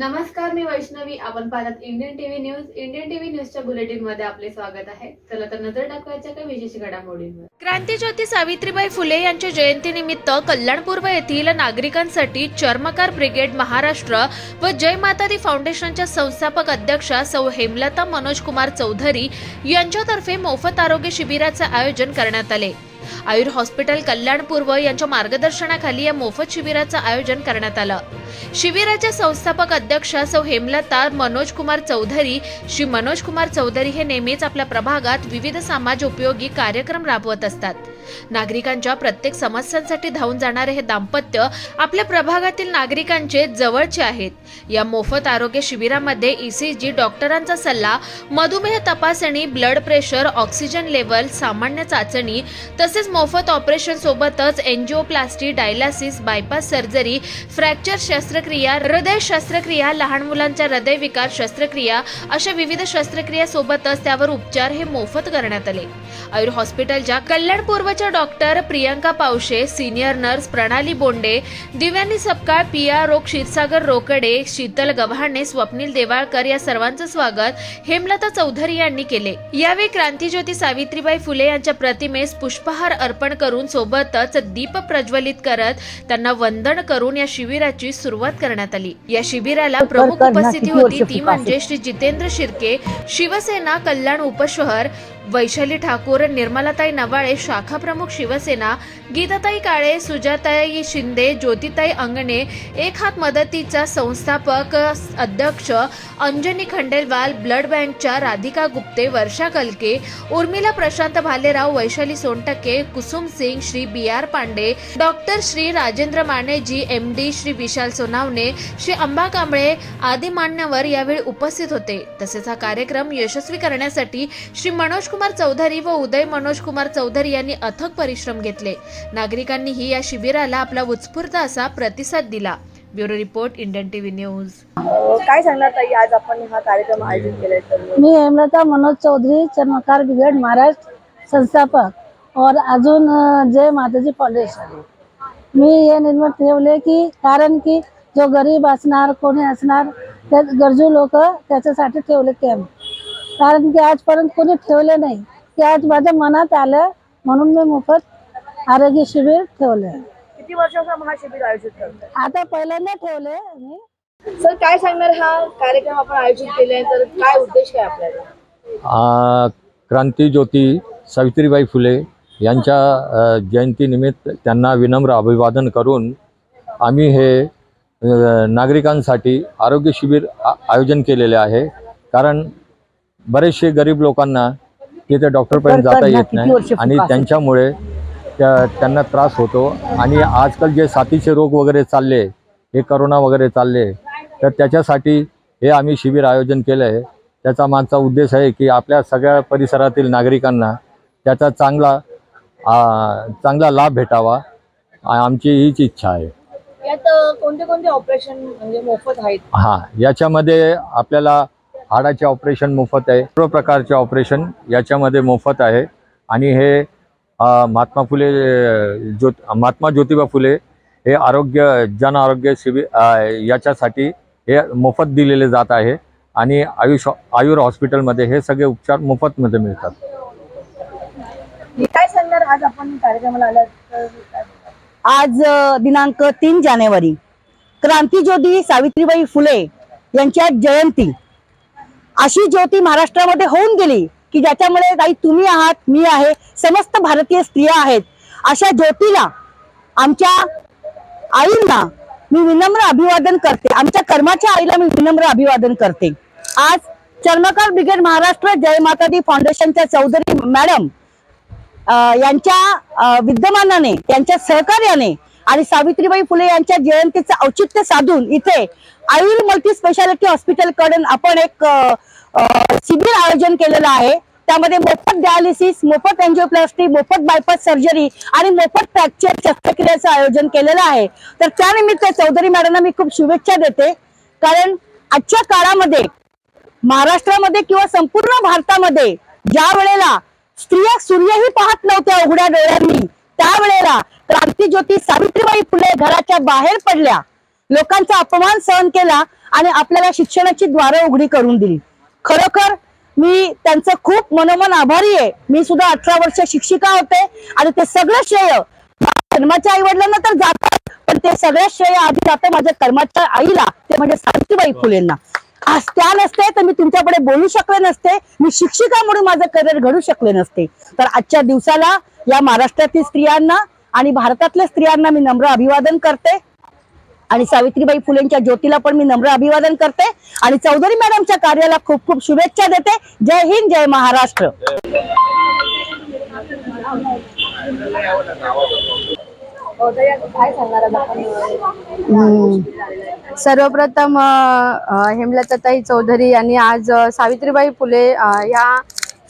नमस्कार मी वैष्णवी. आपण पाहतात Indian TV news Indian TV न्यूजच्या बुलेटिनमध्ये आपले स्वागत आहे. चला तर नजर टाकवायच्या काही विशेष घडामोडींवर. क्रांतीज्योती सावित्रीबाई फुले यांच्या जयंतीनिमित्त कल्याणपूर्व येथील नागरिकांसाठी चर्मकार ब्रिगेड महाराष्ट्र व जय माता दी फाउंडेशनच्या संस्थापक अध्यक्षा सौ हेमलता मनोज कुमार चौधरी यांच्यातर्फे मोफत आरोग्य शिबिराचे आयोजन करण्यात आले. आयुर हॉस्पिटल कल्याण पूर्व यांच्या मार्गदर्शनाखाली या मोफत शिबिराचं आयोजन करण्यात आलं. शिबिराच्या संस्थापक अध्यक्षा सौ हेमलता मनोज कुमार चौधरी श्री मनोज कुमार चौधरी हे नेहमीच आपल्या प्रभागात विविध समाज उपयोगी कार्यक्रम राबवत असतात. नागरिकांच्या प्रत्येक समस्यांसाठी धावून जाणारे हे दाम्पत्य आपल्या प्रभागातील नागरिकांचे जवळचे आहेत. या मोफत आरोग्य शिबिरामध्ये ईसीजी डॉक्टरांचा सल्ला मधुमेह तपासणी ब्लड प्रेशर ऑक्सिजन लेवल सामान्य चाचणी तसेच मोफत ऑपरेशन सोबतच angioplasty dialysis bypass surgery fracture शस्त्रक्रिया हृदय शस्त्रक्रिया लहान मुलांच्या हृदयविकार शस्त्रक्रिया अशा विविध शस्त्रक्रिया सोबतच त्यावर उपचार हे मोफत करण्यात आले. आयुर हॉस्पिटलच्या Kalyan पूर्वच्या doctor Priyanka Pawshe senior nurse Pranali Bonde दिव्यांनी सपकाळ पिया रोग क्षीरसागर रोकडे शीतल गव्हाणे स्वप्नील देवाळकर या सर्वांचं स्वागत हेमलता चौधरी यांनी केले. यावेळी क्रांतीज्योती सावित्रीबाई फुले यांच्या प्रतिमेस पुष्पहार अर्पण करून सोबतच दीप प्रज्वलित करत त्यांना वंदन करून या शिबिराची सुरुवात करण्यात आली. या शिबिराला प्रमुख उपस्थिती होती ती म्हणजे श्री जितेंद्र शिर्के शिवसेना कल्याण उपशहर वैशाली ठाकूर निर्मलाताई नवाळे शाखा प्रमुख शिवसेना गीताताई काळे सुजाताई शिंदे ज्योतिताई अंगणे एक हात मदतीचा संस्थापक अध्यक्ष अंजनी खंडेलवाल ब्लड बँकच्या राधिका गुप्ते वर्षा कलके Urmila Prashant Bhalerao Vaishali Sontakke Kusum Singh Shri B R Pandey doctor Shri Rajendra मानेजी M D Shri Vishal Sonawane Shri Amba Kamble आदी मान्यवर यावेळी उपस्थित होते. तसेच हा कार्यक्रम यशस्वी करण्यासाठी श्री मनोज कुमार चौधरी व उदय मनोज कुमार चौधरी यांनी अथक परिश्रम घेतले. नागरिकांनीही या शिबिराला आपला उत्स्फूर्त असा प्रतिसाद दिला. Bureau report Indian TV news. काय सांगणार ताई आज आपण हा कार्यक्रम आयोजित केलाय तर? मी हेमलता मनोज चौधरी चर्मकार ब्रिगेड महाराष्ट्र संस्थापक और अजून जय माताजी फाउंडेशन मी हे निर्माण ठेवले की कारण की जो गरीब असणार कोणी असणार त्या गरजू लोक त्याच्यासाठी ठेवले कॅम्प कारण की आजपर्यंत कोणी ठेवले नाही. ते आज माझ्या मनात आलं म्हणून मी मोफत आरोग्य शिबिर ठेवले किती वर्षाचा हा शिबिर आयोजित करताय? आता पहिल्यांदा ठेवले मी. सर काय सांगणार हा कार्यक्रम आपण आयोजित केलाय? तर काय उद्देश काय आपल्याला? आ, क्रांती ज्योती सावित्रीबाई फुले यांच्या अ, जयंतीनिमित्त त्यांना विनम्र अभिवादन करून आम्ही हे अ, नागरिकांसाठी आरोग्य शिबिर आ- आयोजन केलेले आहे. कारण बरेचसे गरीब लोकांना तिथे डॉक्टरपर्यंत जाता येत नाही आणि त्यांच्यामुळे त्या त्यांना त्रास होतो. आणि आजकाल जे साथीचे रोग वगैरे चालले हे करोना वगैरे चालले तर त्याच्यासाठी हे आम्ही शिबिर आयोजन केलं आहे त्याचा मागचा उद्देश आहे की आपल्या सगळ्या परिसरातील नागरिकांना त्याचा चांगला चांगला लाभ भेटावा. आमची हीच इच्छा आहे. यात कोणते कोणते ऑपरेशन म्हणजे मोफत आहेत? हां याच्यामध्ये आपल्याला हाडाचे ऑपरेशन मोफत आहे. सर्व प्रकारचे ऑपरेशन याच्यामध्ये मोफत आहे. आणि हे महात्मा फुले ज्योत महात्मा ज्योतिबा फुले हे आरोग्य जन आरोग्य शिबिर याच्यासाठी हे मोफत दिलेले जात आहे. आणि आयुष आयुर हॉस्पिटलमध्ये हे सगळे उपचार मोफतमध्ये मिळतात. काय सांगणार? आज आपण कार्यक्रमाला आला? आज दिनांक तीन जानेवारी क्रांतीज्योती सावित्रीबाई फुले यांच्या जयंती. अशी ज्योती महाराष्ट्रामध्ये होऊन गेली की ज्याच्यामुळे काही तुम्ही आहात मी आहे समस्त भारतीय स्त्रिया आहेत. अशा ज्योतीला आमच्या आईंना मी विनम्र अभिवादन करते. आमच्या कर्माच्या आईला मी विनम्र अभिवादन करते. आज चर्मकार ब्रिगेड महाराष्ट्र जय माता दी फाउंडेशनच्या चौधरी मॅडम यांच्या विद्यमानाने त्यांच्या सहकार्याने आणि सावित्रीबाई फुले यांच्या जयंतीचं औचित्य साधून इथे आयुर मल्टी स्पेशालिटी हॉस्पिटलकडून आपण एक शिबिर आयोजन केलेलं आहे. त्यामध्ये मोफत डायलिसिस मोफत एन्जिओप्लास्टी मोफत बायपास सर्जरी आणि मोफत फ्रॅक्चर शस्त्रक्रियेचं आयोजन केलेलं आहे. तर त्यानिमित्त चौधरी मॅडमना मी खूप शुभेच्छा देते. कारण आजच्या काळामध्ये महाराष्ट्रामध्ये किंवा संपूर्ण भारतामध्ये ज्या वेळेला स्त्रिया सूर्यही पाहत नव्हत्या उघड्या डोळ्यांनी त्यावेळेला क्रांतीज्योती सावित्रीबाई फुले घराच्या बाहेर पडल्या. लोकांचा अपमान सहन केला आणि आपल्याला शिक्षणाची द्वारं उघडी करून दिली. खरोखर मी त्यांचं खूप मनोमन आभारी आहे. मी सुद्धा अठरा वर्ष शिक्षिका होते आणि ते सगळं श्रेय जन्माच्या आई वडिलांना तर जातात पण ते सगळं श्रेय आधी जातं माझ्या कर्माच्या आईला ते म्हणजे सावित्रीबाई फुलेंना. आज त्या नसते तर मी तुमच्याकडे बोलू शकले नसते. मी शिक्षिका म्हणून माझं करिअर घडू शकले नसते. तर आजच्या दिवसाला या महाराष्ट्रातील स्त्रियांना आणि भारतातल्या स्त्रियांना मी नम्र अभिवादन करते. आणि सावित्रीबाई फुलेंच्या ज्योतीला पण मी नम्र अभिवादन करते. आणि चौधरी मॅडमच्या कार्याला खूप खूप शुभेच्छा देते. जय हिंद जय महाराष्ट्र. सर्वप्रथम हेमलताताई चौधरी यांनी आज सावित्रीबाई फुले या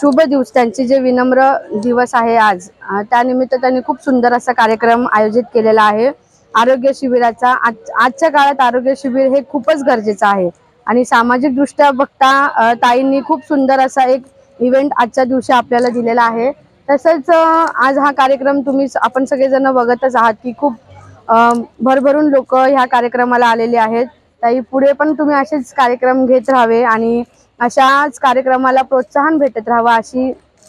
शुभ दिवस त्यांचे जे विनम्र दिवस आहे आज त्यानिमित्त त्यांनी खूप सुंदर असा कार्यक्रम आयोजित केलेला आहे. आरोग्य शिबिराचा. आज आजच्या काळात आरोग्य शिबिर हे खूपच गरजेचं आहे. आणि सामाजिक दृष्ट्या बघता ताईंनी खूप सुंदर असा एक इव्हेंट आजच्या दिवशी आपल्याला दिलेला आहे. तसंच आज हा कार्यक्रम तुम्ही आपण सगळेजण बघतच आहात की खूप भरभरून लोक ह्या कार्यक्रमाला आलेले आहेत. ताई पुढे पण तुम्ही असेच कार्यक्रम घेत राहावे आणि अशाच कार्यक्रमाला प्रोत्साहन भेटत राहावं अशी